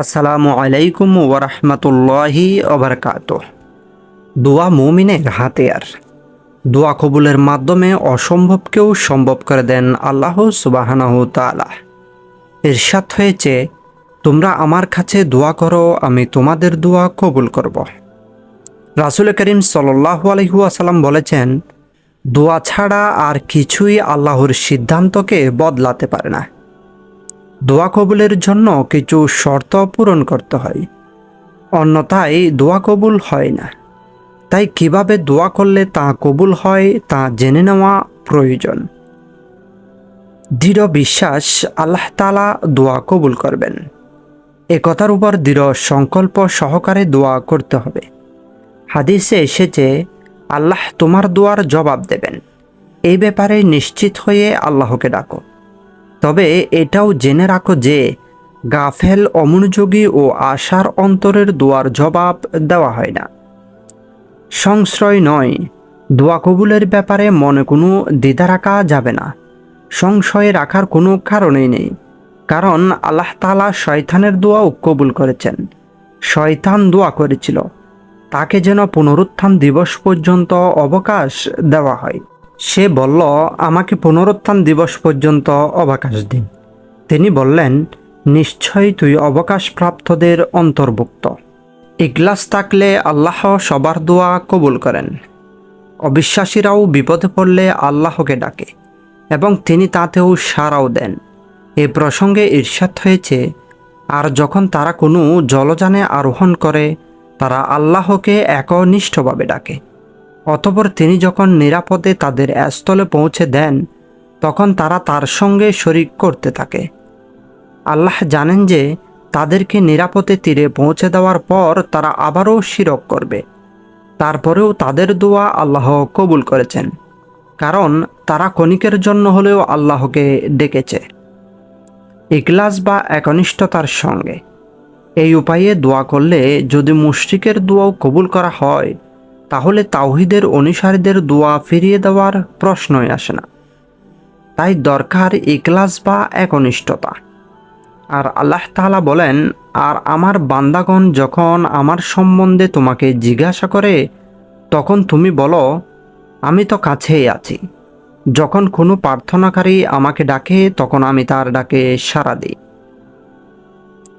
আসসালামু আলাইকুম ওরহমতুল্লাহি ওবরকাত দোয়া মুমিনের হাতিয়ার দোয়া কবুলের মাধ্যমে অসম্ভবকেও সম্ভব করে দেন আল্লাহ সুবাহানাহ তালা এরশাদ হয়েছে, তোমরা আমার কাছে দোয়া করো, আমি তোমাদের দোয়া কবুল করব। রাসুল করিম সাল্লাহু আলহিউসালাম বলেছেন, দোয়া ছাড়া আর কিছুই আল্লাহর সিদ্ধান্তকে বদলাতে পারে না। দোয়া কবুলের জন্য কিছু শর্ত পূরণ করতে হয়। অন্যথায় দোয়া কবুল হয় না। তাই কীভাবে দোয়া করলে তা কবুল হয় তা জেনে নেওয়া প্রয়োজন। দৃঢ় বিশ্বাস আল্লাহ তালা দোয়া কবুল করবেন। এ কথার উপর দৃঢ় সংকল্প সহকারে দোয়া করতে হবে। হাদিসে এসেছে, আল্লাহ তোমার দোয়ার জবাব দেবেন। এই ব্যাপারে নিশ্চিত হয়ে আল্লাহকে ডাকো। তবে এটাও জেনে রাখো যে গাফেল অমনোযোগী ও আশার অন্তরের দোয়ার জবাব দেওয়া হয় না। সংশ্রয় নয়, দোয়া কবুলের ব্যাপারে মনে কোনো দ্বিধা রাখা যাবে না। সংশয়ে রাখার কোনো কারণেই নেই, কারণ আল্লাহ তালা শয়তানের দোয়াও কবুল করেছেন। শয়তান দোয়া করেছিল, তাকে যেন পুনরুত্থান দিবস পর্যন্ত অবকাশ দেওয়া হয়। সে বলল, আমাকে পুনরুত্থান দিবস পর্যন্ত অবকাশ দিন। তিনি বললেন, নিশ্চয়ই তুই অবকাশপ্রাপ্তদের অন্তর্ভুক্ত। ইগলাস থাকলে আল্লাহ সবার দোয়া কবুল করেন। অবিশ্বাসীরাও বিপদে পড়লে আল্লাহকে ডাকে এবং তিনি তাতেও সাড়াও দেন। এ প্রসঙ্গে ঈর্ষাদ হয়েছে, আর যখন তারা কোনো জলযানে আরোহণ করে, তারা আল্লাহকে একনিষ্ঠভাবে ডাকে। অতপর তিনি যখন নিরাপদে তাদের স্থলে পৌঁছে দেন, তখন তারা তার সঙ্গে শরিক করতে থাকে। আল্লাহ জানেন যে তাদেরকে নিরাপদে তীরে পৌঁছে দেওয়ার পর তারা আবারও শিরক করবে। তারপরেও তাদের দোয়া আল্লাহ কবুল করেছেন, কারণ তারা কণিকের জন্য হলেও আল্লাহকে ডেকেছে। ইকলাস বা একনিষ্ঠতার সঙ্গে। এই উপায়ে দোয়া করলে যদি মুশরিকের দোয়াও কবুল করা হয় তাহলে তাওহিদের অনুসারীদের দোয়া ফিরিয়ে দেওয়ার প্রশ্নই আসে না। তাই দরকার ইকলাস বা একনিষ্ঠতা। আর আল্লাহ তাআলা বলেন, আর আমার বান্দাগণ যখন আমার সম্বন্ধে তোমাকে জিজ্ঞাসা করে, তখন তুমি বলো, আমি তো কাছেই আছি। যখন কোনো প্রার্থনাকারী আমাকে ডাকে, তখন আমি তার ডাকে সাড়া দিই।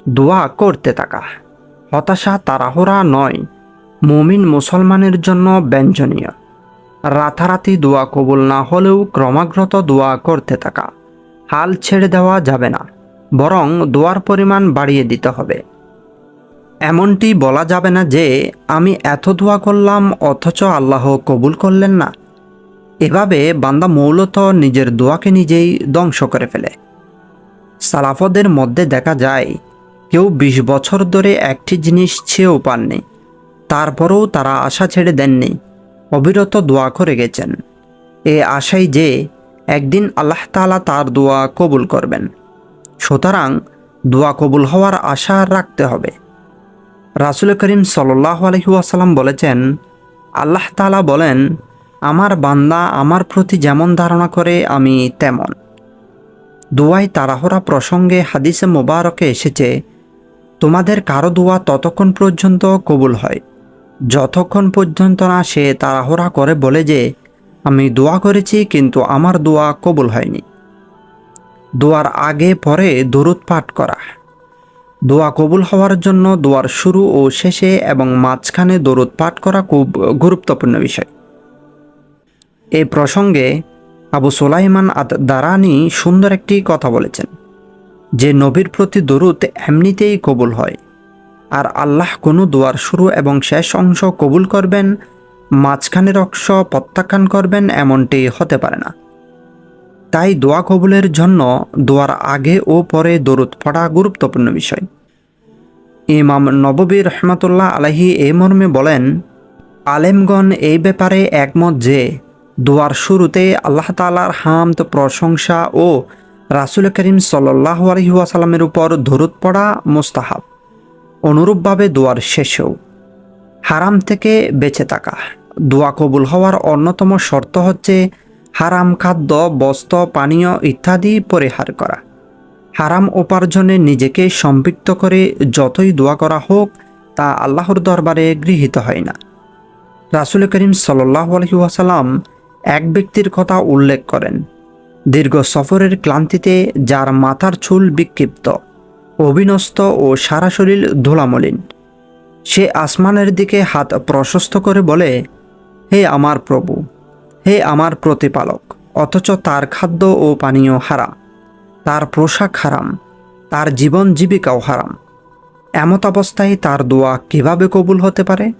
দোয়া করতে থাকা। হতাশা তাড়াহুড়া নয়। মুমিন মুসলমানের জন্য ব্যঞ্জনীয়। রাতারাতি দোয়া কবুল না হলেও ক্রমাগত দোয়া করতে থাকা। হাল ছেড়ে দেওয়া যাবে না, বরং দোয়ার পরিমাণ বাড়িয়ে দিতে হবে। এমনটি বলা যাবে না যে, আমি এত দোয়া করলাম অথচ আল্লাহ কবুল করলেন না। এভাবে বান্দা মৌলত নিজের দোয়াকে নিজেই ধ্বংস করে ফেলে। সালাফদের মধ্যে দেখা যায়, কেউ বিশ বছর ধরে একটি জিনিস ছেয়েও পাননি। তারপরেও তারা আশা ছেড়ে দেননি। অবিরত দোয়া করে গেছেন। এ আশাই যে একদিন আল্লাহ তালা তার দোয়া কবুল করবেন। সুতরাং দোয়া কবুল হওয়ার আশা রাখতে হবে। রাসুল করিম সাল্লাহ আলহিউসালাম বলেছেন, আল্লাহ তালা বলেন, আমার বান্দা আমার প্রতি যেমন ধারণা করে, আমি তেমন। দোয়াই তাড়াহড়া প্রসঙ্গে হাদিসে মোবারকে এসেছে, তোমাদের কারও দোয়া ততক্ষণ পর্যন্ত কবুল হয়। যতক্ষণ পর্যন্ত না সে তাড়াহুড়া করে বলে যে, আমি দোয়া করেছি, কিন্তু আমার দোয়া কবুল হয়নি। দোয়ার আগে পরে দরুদ পাঠ করা। দোয়া কবুল হওয়ার জন্য দোয়ার শুরু ও শেষে এবং মাঝখানে দরুদ পাঠ করা খুব গুরুত্বপূর্ণ বিষয়। এই প্রসঙ্গে আবু সোলাইমান আদ দারানি সুন্দর একটি কথা বলেছেন। যে নবীর প্রতি দরুদ এমনিতেই কবুল হয়। আর আল্লাহ কোনো দোয়ার শুরু এবং শেষ অংশ কবুল করবেন মাঝখানের অংশ প্রত্যাখ্যান করবেন এমনটি হতে পারে না। তাই দোয়া কবুলের জন্য দোয়ার আগে ও পরে দরুদ পড়া গুরুত্বপূর্ণ বিষয়। ইমাম নববী রহমতুল্লাহ আলহি এ মর্মে বলেন, আলেমগণ এই ব্যাপারে একমত যে, দোয়ার শুরুতে আল্লাহ তালার হামদ, প্রশংসা ও রাসুল করিম সাল্লাহ আলহিউসালামের উপর দরুদ পড়া মোস্তাহাব। অনুরূপভাবে দোয়ার শেষেও। হারাম থেকে বেঁচে থাকা। দোয়া কবুল হওয়ার অন্যতম শর্ত হচ্ছে হারাম খাদ্য, বস্ত্র, পানীয় ইত্যাদি পরিহার করা। হারাম উপার্জনে নিজেকে সম্পৃক্ত করে যতই দোয়া করা হোক, তা আল্লাহর দরবারে গৃহীত হয় না। রাসুল করিম সাল্লাহ আলহি ওয়াসাল্লাম এক ব্যক্তির কথা উল্লেখ করেন। দীর্ঘ সফরের ক্লান্তিতে যার মাথার চুল বিক্ষিপ্ত অবিনস্ত ও সারা শরীর ধুলামলিন। সে আসমানের দিকে হাত প্রশস্ত করে বলে, হে আমার প্রভু, হে আমার প্রতিপালক, অথচ তার খাদ্য ও পানীয় হারাম, তার পোশাক হারাম, তার জীবন জীবিকাও হারাম। এমত অবস্থায় তার দোয়া কীভাবে কবুল হতে পারে?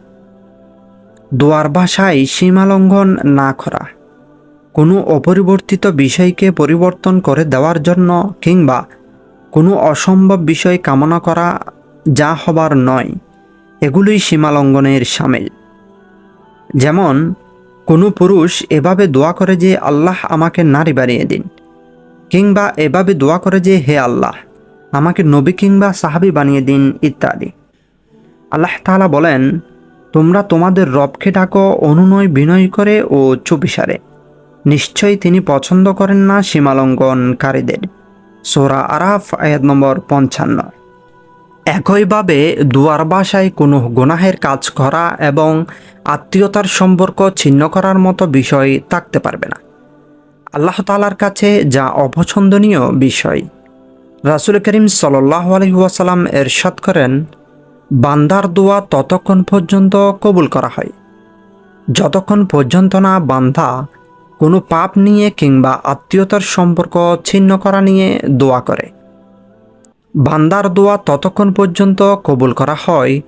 দোয়ার ভাষায় সীমালঙ্ঘন না করা, কোনো অপরিবর্তিত বিষয়কে পরিবর্তন করে দেওয়ার জন্য কিংবা কোনো অসম্ভব বিষয় কামনা করা যা হবার নয়, এগুলোই সীমালঙ্ঘনের সামিল। যেমন, কোনো পুরুষ এভাবে দোয়া করে যে আল্লাহ আমাকে নারী বানিয়ে দিন, কিংবা এভাবে দোয়া করে যে হে আল্লাহ, আমাকে নবী কিংবা সাহাবি বানিয়ে দিন ইত্যাদি। আল্লাহ তাআলা বলেন, তোমরা তোমাদের রবকে ডাকো অনুনয় বিনয় করে ও চুপিসারে। নিশ্চয়ই তিনি পছন্দ করেন না সীমালঙ্ঘনকারীদের। সোরা আরাফ, আয়াত নম্বর পঞ্চান্ন। একইভাবে দুয়ার বাসায় কোনো গুনাহের কাজ করা এবং আত্মীয়তার সম্পর্ক ছিন্ন করার মতো বিষয় থাকতে পারবে না। আল্লাহ তালার কাছে যা অপছন্দনীয় বিষয়। রাসুল করিম সাল্লাহ আলহিহাসাল্লাম এরশাদ করেন, বান্দার দোয়া ততক্ষণ পর্যন্ত কবুল করা হয়। যতক্ষণ পর্যন্ত না বান্দা কোনো পাপ নিয়ে কিংবা আত্মীয়তার সম্পর্ক ছিন্ন করা নিয়ে দোয়া করে। বান্দার দোয়া ততক্ষণ পর্যন্ত কবুল করা হয়,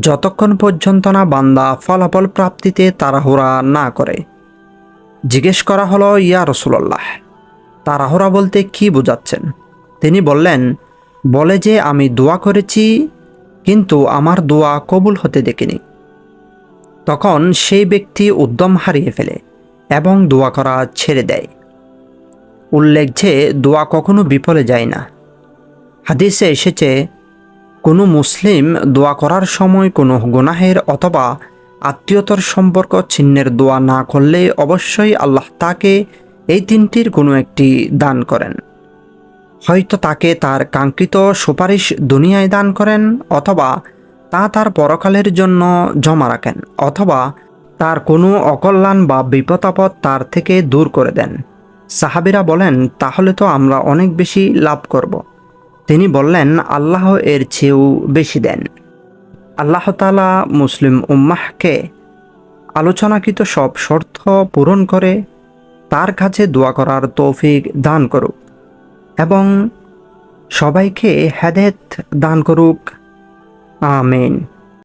যতক্ষণ পর্যন্ত না বান্দা ফলাফল প্রাপ্তিতে তাড়াহুড়া না করে। জিজ্ঞেস করা হলো, ইয়া রসুল্লাহ তাড়াহুড়া বলতে কি বোঝাচ্ছেন? তিনি বললেন, বলে যে আমি দোয়া করেছি, কিন্তু আমার দোয়া কবুল হতে দেখিনি। তখন সেই ব্যক্তি উদ্যম হারিয়ে ফেলে। এবং দোয়া করা ছেড়ে দেয়। উল্লেখ যে দোয়া কখনো বিফলে যায় না। হাদিসে এসেছে, কোনো মুসলিম দোয়া করার সময় কোনো গুনাহের অথবা আত্মীয়তার সম্পর্ক ছিন্নের দোয়া না করলে অবশ্যই আল্লাহ তাকে এই তিনটির কোনো একটি দান করেন। হয়তো তাকে তার কাঙ্ক্ষিত সুপারিশ দুনিয়ায় দান করেন অথবা তা তার পরকালের জন্য জমা রাখেন অথবা তার কোনো অকল্যাণ বা বিপদাপদ তার থেকে দূর করে দেন। সাহাবিরা বলেন, তাহলে তো আমরা অনেক বেশি লাভ করব। তিনি বললেন, আল্লাহ এর চেয়েও বেশি দেন। আল্লাহ তালা মুসলিম উম্মাহকে আলোচনাকৃত সব শর্ত পূরণ করে তার কাছে দোয়া করার তৌফিক দান করুক এবং সবাইকে হেদেত দান করুক। আমিন।